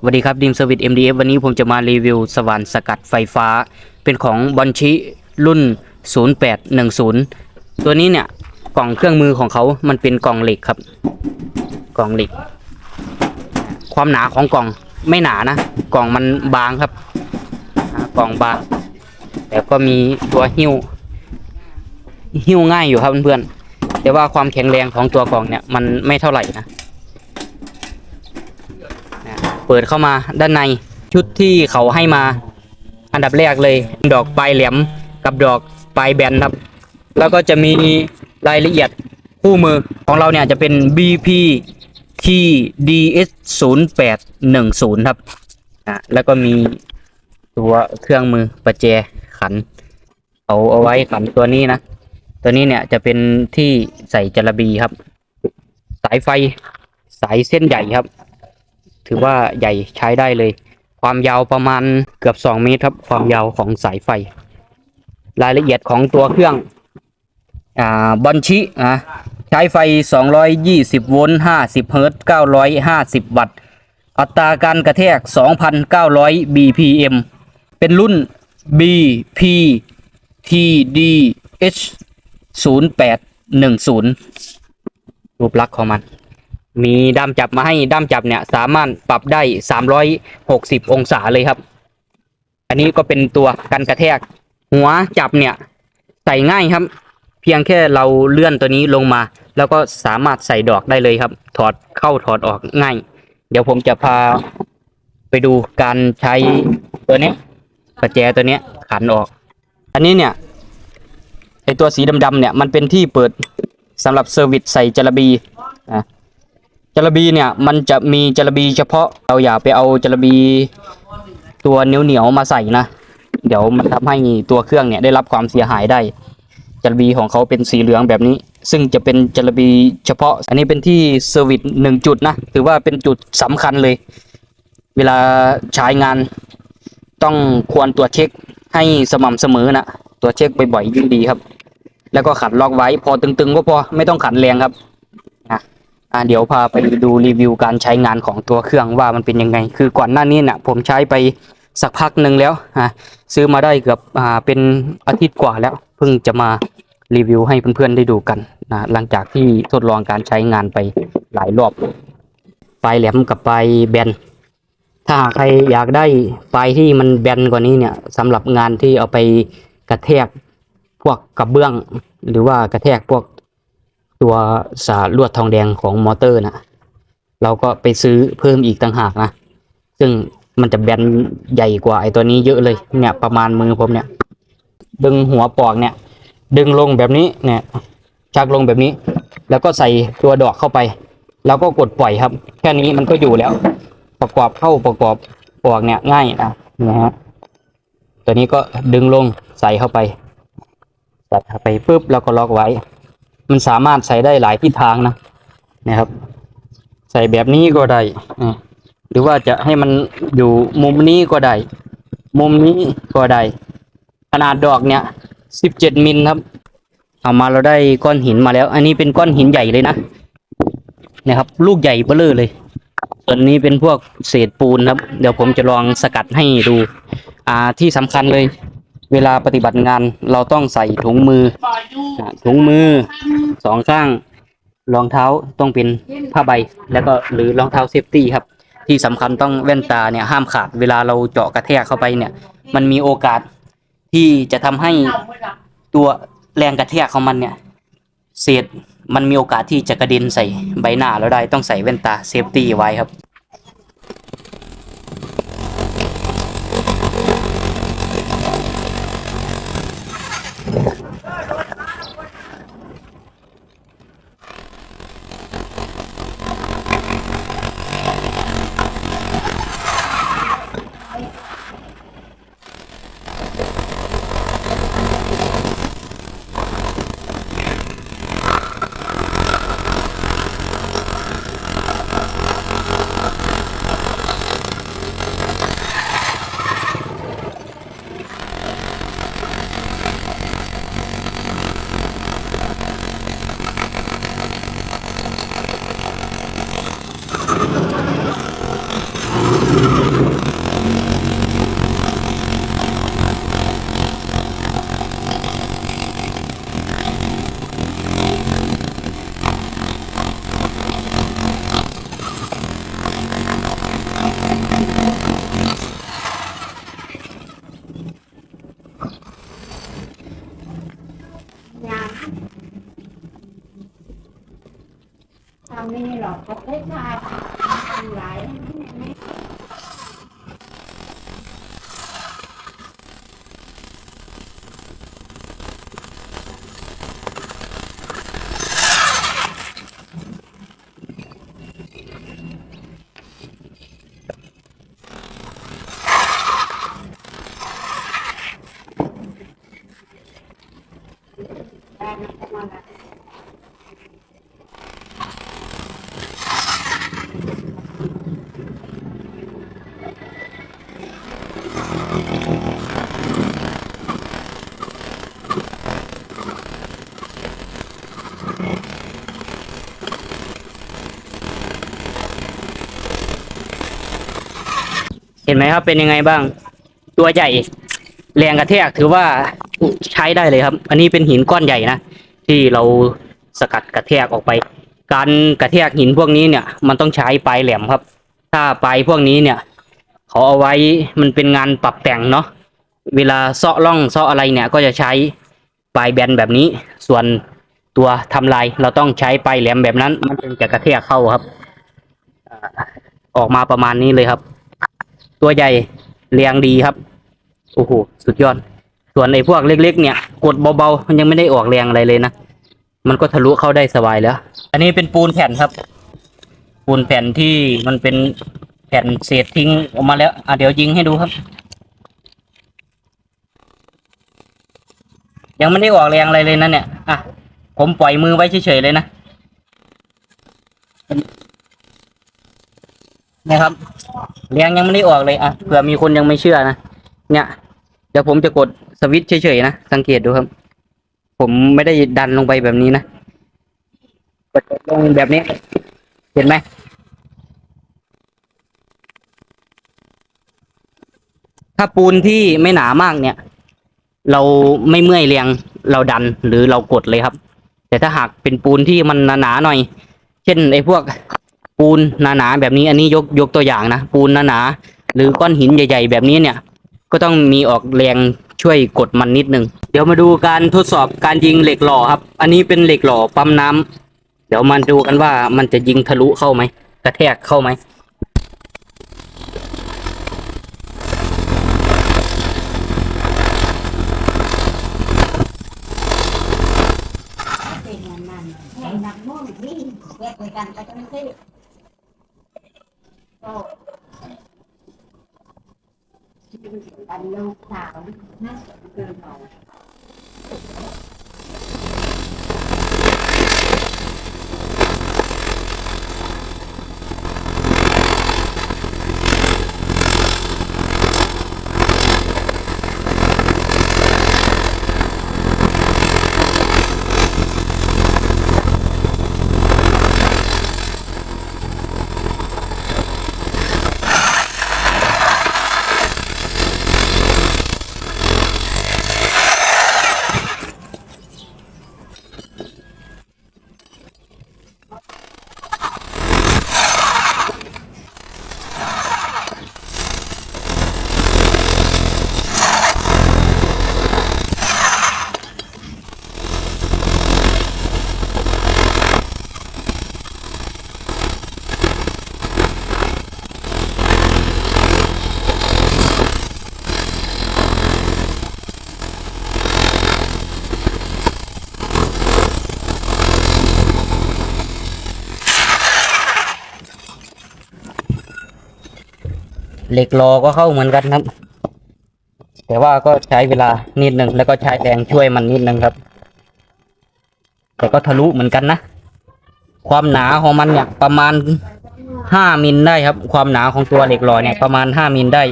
สวัสดีครับดิมเซอร์วิส MDF วันนี้ผมจะมารีวิวสว่านสกัดไฟฟ้า เป็นของบอนชิรุ่น 0810 ตัวนี้เนี่ยกล่องเครื่องมือของเขามันเป็นกล่องเหล็กครับ กล่องเหล็ก ความหนาของกล่องไม่หนานะ กล่องมันบางครับ กล่องบาง แต่ก็มีตัวหิ้ว หิ้วง่ายอยู่ครับเพื่อนๆแต่ว่าความแข็งแรงของตัวกล่องเนี่ยมันไม่เท่าไหร่นะ เปิดเข้ามาด้านในชุดที่เขาให้มา อันดับแรกเลย ดอกปลายแหลมกับดอกปลายแบนครับ แล้วก็จะมีรายละเอียดคู่มือของเราเนี่ยจะเป็น BP TDS 0 8 1 0 ครับอะแล้วก็มีตัวเครื่องมือประแจขัน เอาเอาไว้ขันตัวนี้นะ ตัวนี้เนี่ยจะเป็นที่ใส่จระบีครับ สายไฟสายเส้นใหญ่ครับ ถือว่าใหญ่ใช้ได้เลย ความยาวประมาณเกือบ 2 เมตรครับ ความยาวของสายไฟ รายละเอียดของตัวเครื่องอ่าบอนชิอะใช้ไฟ 220 โวลต์ 50 เฮิรตซ์950 วัตต์ อัตราการกระแทก 2,900 BPM เป็นรุ่น BP TDH 0810 รูปลักษณ์ของมัน มีด้ามจับมาให้ด้ามจับเนี่ย สามารถปรับได้360องศาเลยครับ อันนี้ก็เป็นตัวกันกระแทก หัวจับเนี่ย ใส่ง่ายครับ เพียงแค่เราเลื่อนตัวนี้ลงมา แล้วก็สามารถใส่ดอกได้เลยครับ ถอดเข้าถอดออกง่าย เดี๋ยวผมจะพาไปดูการใช้ตัวนี้ประแจตัวนี้ขันออก อันนี้เนี่ยไอตัวสีดำๆเนี่ยมันเป็นที่เปิดสำหรับเซอร์วิสใส่จระบีอะ จระบีเนี่ยมันจะมีจระบีเฉพาะเราอย่าไปเอาจระบีตัวเหนียวเหนียวๆมาใส่นะ เดี๋ยวมันทำให้ตัวเครื่องเนี่ยได้รับความเสียหายได้จระบีของเขาเป็นสีเหลืองแบบนี้ ซึ่งจะเป็นจระบีเฉพาะ อันนี้เป็นที่เซอร์วิสหนึ่งจุดนะถือว่าเป็นจุดสำคัญเลย เวลาใช้งานต้องควรตรวจเช็คให้สม่ำเสมอนะตรวจเช็คบ่อยๆยิ่งดีครับ แล้วก็ขันล็อกไว้พอตึงๆก็พอไม่ต้องขันแรงครับ อ่าเดี๋ยวพาไปดูรีวิวการใช้งานของตัวเครื่องว่ามันเป็นยังไง คือก่อนหน้านี้เนี่ยผมใช้ไปสักพักหนึ่งแล้วอะซื้อมาได้เกือบอ่าเป็นอาทิตย์กว่าแล้ว เพิ่งจะมารีวิวให้เพื่อนๆได้ดูกันนะหลังจากที่ทดลองการใช้งานไปหลายรอบปลายแหลมกับปลายแบน ถ้าหากใครอยากได้ปลายที่มันแบนกว่านี้เนี่ยสำหรับงานที่เอาไปกระแทกพวกกระเบื้อง หรือว่ากระแทกพวก ตัวสายลวดทองแดงของมอเตอร์นะเราก็ไปซื้อเพิ่มอีกต่างหากนะ ซึ่งมันจะแบนใหญ่กว่าไอ้ตัวนี้เยอะเลย เนี่ยประมาณมือผมเนี่ย ดึงหัวปอกเนี่ย ดึงลงแบบนี้เนี่ยชักลงแบบนี้ แล้วก็ใส่ตัวดอกเข้าไป แล้วก็กดปล่อยครับ แค่นี้มันก็อยู่แล้ว ประกอบเข้าประกอบปอกเนี่ยง่ายนะนะฮะตัวนี้ก็ดึงลงใส่เข้าไปใส่เข้าไปปุ๊บแล้วก็ล็อกไว้ มันสามารถใส่ได้หลายทิศทางนะนะครับ ใส่แบบนี้ก็ได้หรือว่าจะให้มันอยู่มุมนี้ก็ได้ มุมนี้ก็ได้ ขนาดดอกเนี่ยสิบเจ็ดมิลครับ เอามาเราได้ก้อนหินมาแล้ว อันนี้เป็นก้อนหินใหญ่เลยนะนะครับ ลูกใหญ่เบ้อเร่อเลย ส่วนนี้เป็นพวกเศษปูนครับ เดี๋ยวผมจะลองสกัดให้ดู อ่าที่สำคัญเลย เวลาปฏิบัติงานเราต้องใส่ถุงมือถุงมือสองข้างรองเท้าต้องเป็นผ้าใบ แล้วก็หรือรองเท้าเซฟตี้ครับ ที่สำคัญต้องแว่นตาเนี่ยห้ามขาดเวลาเราเจาะกระแทกเข้าไปเนี่ย มันมีโอกาสที่จะทำให้ตัวแรงกระแทกของมันเนี่ย เศษมันมีโอกาสที่จะกระเด็นใส่ใบหน้าเราได้ต้องใส่แว่นตาเซฟตี้ไว้ครับ เยัง ทำนี่หรอกก็ได้ทายทำหลายไม่ เห็นไหมครับเป็นยังไงบ้าง ตัวใหญ่ แรงกระแทกถือว่าใช้ได้เลยครับ อันนี้เป็นหินก้อนใหญ่นะที่เราสกัดกระแทกออกไป การกระแทกหินพวกนี้เนี่ย มันต้องใช้ปลายแหลมครับ ถ้าปลายพวกนี้เนี่ยเขาเอาไว้มันเป็นงานปรับแต่งเนาะเวลาเซาะร่องเซาะอะไรเนี่ย ก็จะใช้ปลายแบนแบบนี้ ส่วนตัวทำลายเราต้องใช้ปลายแหลมแบบนั้น มันถึงจะกระแทกเข้าครับออกมาประมาณนี้เลยครับ ตัวใหญ่แรงดีครับ โอ้โห สุดยอด ส่วนไอ้พวกเล็ก ๆ เนี่ย กดเบา ๆ มันยังไม่ได้ออกแรงอะไรเลยนะ มันก็ทะลุเข้าได้สบายแล้ว อันนี้เป็นปูนแผ่นครับ ปูนแผ่นที่มันเป็นแผ่นเศษทิ้งออกมาแล้ว อะเดี๋ยวยิงให้ดูครับ ยังไม่ได้ออกแรงอะไรเลยนะเนี่ย อะ ผมปล่อยมือไว้เฉยๆเลยนะ เนี่ยครับแรงยังไม่ได้ออกเลยอะเผื่อมีคนยังไม่เชื่อนะเนี่ย เดี๋ยวผมจะกดสวิตช์เฉยๆนะสังเกตดูครับ ผมไม่ได้ดันลงไปแบบนี้นะกดลงแบบนี้ เห็นไหมถ้าปูนที่ไม่หนามากเนี่ย เราไม่เมื่อยแรงเราดันหรือเรากดเลยครับ แต่ถ้าหากเป็นปูนที่มันหนาๆหน่อย เช่นไอ้พวก ปูนหนาๆแบบนี้อันนี้ยกยกตัวอย่างนะปูนหนาๆหรือก้อนหินใหญ่ ๆ แบบนี้เนี่ย ก็ต้องมีออกแรงช่วยกดมันนิดนึง เดี๋ยวมาดูการทดสอบการยิงเหล็กหล่อครับ อันนี้เป็นเหล็กหล่อปั๊มน้ำเดี๋ยวมาดูกันว่ามันจะยิงทะลุเข้าไหมกระแทกเข้าไหมเป็นอย่างนั้นแข่งนักมุ่งวิ่งแยกไปกันไปกันที่ก็ อันลูกสาวนะเกินหน่อ เหล็กหลอก็เข้าเหมือนกันครับ แต่ว่าก็ใช้เวลานิดหนึ่งแล้วก็ใช้แรงช่วยมันนิดหนึ่งครับ แต่ก็ทะลุเหมือนกันนะ ความหนาของมันเนี่ยประมาณห้ามิลได้ครับ ความหนาของตัวเหล็กหล่อเนี่ยประมาณห้ามิลได้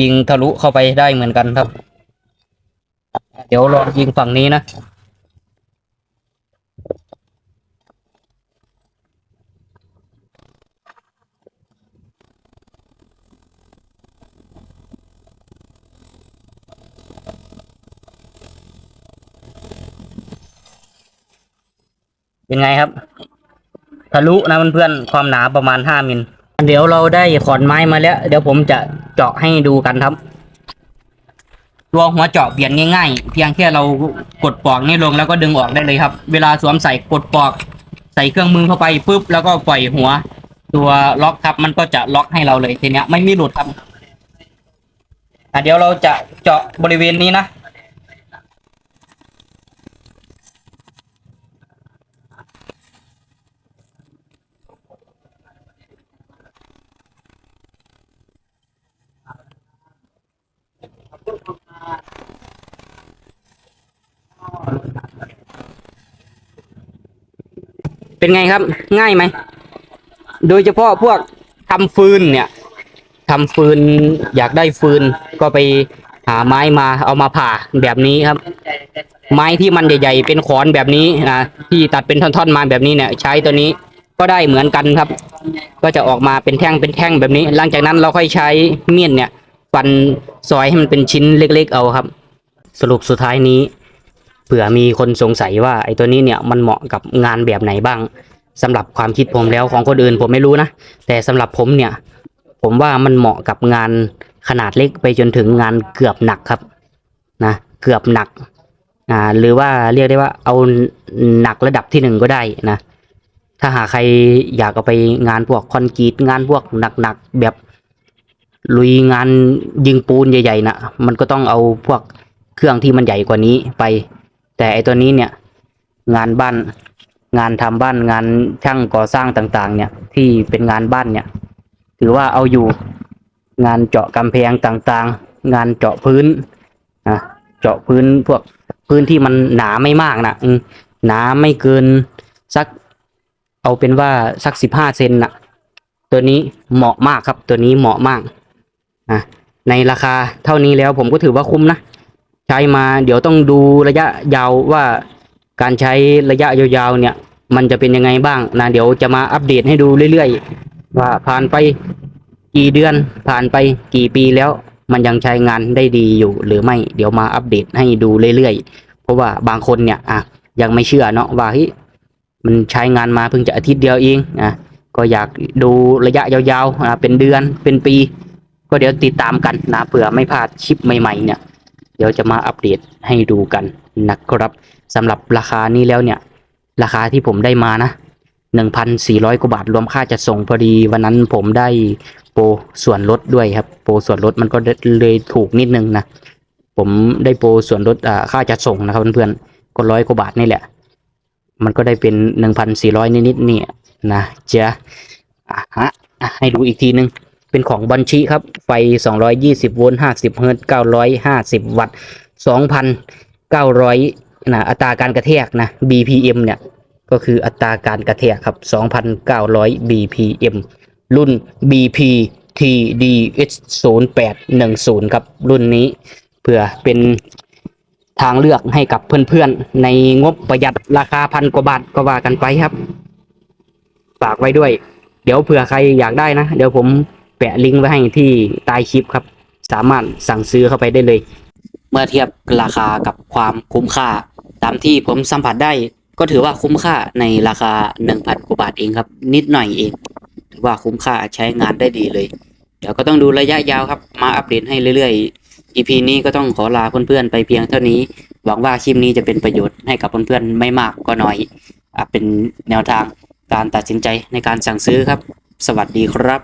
ยิงทะลุเข้าไปได้เหมือนกันครับ เดี๋ยวลองยิงฝั่งนี้นะ เป็นไงครับ ทะลุนะเพื่อนๆความหนาประมาณห้ามิลเดี๋ยวเราได้ขอนไม้มาแล้ว เดี๋ยวผมจะเจาะให้ดูกันครับตัวหัวเจาะเปลี่ยนง่ายๆ เพียงแค่เรากดปลอกนี่ลงแล้วก็ดึงออกได้เลยครับ เวลาสวมใส่กดปลอก ใส่เครื่องมือเข้าไปปุ๊บแล้วก็ปล่อยหัว ตัวล็อกครับ มันก็จะล็อกให้เราเลยทีเนี้ยไม่มีหลุดครับอะเดี๋ยวเราจะเจาะบริเวณนี้นะ เป็นไงครับ ง่ายไหม โดยเฉพาะพวกทำฟืนเนี่ยทำฟืนอยากได้ฟืนก็ไปหาไม้มาเอามาผ่าแบบนี้ครับ ไม้ที่มันใหญ่ๆเป็นขอนแบบนี้นะที่ตัดเป็นท่อนๆมาแบบนี้เนี่ย ใช้ตัวนี้ก็ได้เหมือนกันครับ ก็จะออกมาเป็นแท่งเป็นแท่งแบบนี้ หลังจากนั้นเราค่อยใช้เมียนเนี่ยฟันซอยให้มันเป็นชิ้นเล็ก ๆ เอาครับ สรุปสุดท้ายนี้ เผื่อมีคนสงสัยว่าไอ้ตัวนี้เนี่ยมันเหมาะกับงานแบบไหนบ้างสำหรับความคิดผมแล้วของคนอื่นผมไม่รู้นะ แต่สำหรับผมเนี่ย ผมว่ามันเหมาะกับงานขนาดเล็กไปจนถึงงานเกือบหนักครับนะเกือบหนักอ่าหรือว่าเรียกได้ว่าเอาหนักระดับที่หนึ่งก็ได้นะถ้าหาใครอยากเอาไปงานพวกคอนกรีตงานพวกหนักๆแบบลุยงานยิงปูนใหญ่ๆนะมันก็ต้องเอาพวกเครื่องที่มันใหญ่กว่านี้ไป แต่ไอตัวนี้เนี่ย งานบ้าน งานทำบ้านงานช่างก่อสร้างต่างๆ เนี่ย ที่เป็นงานบ้านเนี่ย ถือว่าเอาอยู่งานเจาะกำแพงต่างๆ งานเจาะพื้นนะเจาะพื้นพวกพื้นที่มันหนาไม่มากนะหนาไม่เกินสัก เอาเป็นว่าสักสิบห้าเซนนะตัวนี้เหมาะมากครับ ตัวนี้เหมาะมากอะในราคาเท่านี้แล้วผมก็ถือว่าคุ้มนะ ใช้มาเดี๋ยวต้องดูระยะยาวว่าการใช้ระยะยาวๆเนี่ย มันจะเป็นยังไงบ้างนะเดี๋ยวจะมาอัปเดตให้ดูเรื่อยๆ ว่าผ่านไปกี่เดือนผ่านไปกี่ปีแล้ว มันยังใช้งานได้ดีอยู่หรือไม่เดี๋ยวมาอัปเดตให้ดูเรื่อยๆ เพราะว่าบางคนเนี่ยอะยังไม่เชื่อเนาะว่าเฮ้ยมันใช้งานมาเพิ่งจะอาทิตย์เดียวเองนะก็อยากดูระยะยาวๆนะเป็นเดือนเป็นปี ก็เดี๋ยวติดตามกันนะเผื่อไม่พลาดคลิปใหม่ๆเนี่ย ดี๋ยวจะมาอัปเดตให้ดูกันนะครับสำหรับราคานี้แล้วเนี่ย ราคาที่ผมได้มานะหนึ่งพันสี่ร้อยกว่าบาทรวมค่าจัดส่งพอดีวันนั้นผมได้โปรส่วนลดด้วยครับ โปรส่วนลดมันก็เลยถูกนิดนึงนะ ผมได้โปรส่วนลดค่าจัดส่งนะครับเพื่อนๆก็ร้อยกว่าบาทนี่แหละ มันก็ได้เป็นหนึ่งพันสี่ร้อยนิดๆเนี่ยนะเจ้าฮะให้ดูอีกทีนึง เป็นของบัญชีครับ ไฟ 220 โวลต์ 50 เฮิรตซ์ 950 วัตต์ 2,900 นะอัตราการกระแทกนะ BPM เนี่ย ก็คืออัตราการกระแทกครับ 2,900 BPM รุ่น BPTDH 0810 ครับ รุ่นนี้เพื่อเป็นทางเลือกให้กับเพื่อนๆ ในงบประหยัดราคาพันกว่าบาทก็ว่ากันไปครับ ฝากไว้ด้วย เดี๋ยวเผื่อใครอยากได้นะ เดี๋ยวผม แปะลิงก์ไว้ให้ที่ใต้คลิปครับ สามารถสั่งซื้อเข้าไปได้เลย เมื่อเทียบราคากับความคุ้มค่า ตามที่ผมสัมผัสได้ก็ถือว่าคุ้มค่าในราคา 1,000กว่าบาทเองครับ นิดหน่อยเอง ถือว่าคุ้มค่าใช้งานได้ดีเลย เดี๋ยวก็ต้องดูระยะยาวครับ มาอัปเดตให้เรื่อยๆ EP นี้ก็ต้องขอลาเพื่อนๆไปเพียงเท่านี้ หวังว่าคลิปนี้จะเป็นประโยชน์ให้กับเพื่อนๆไม่มากก็น้อยอเป็นแนวทางการตัดสินใจในการสั่งซื้อครับ สวัสดีครับ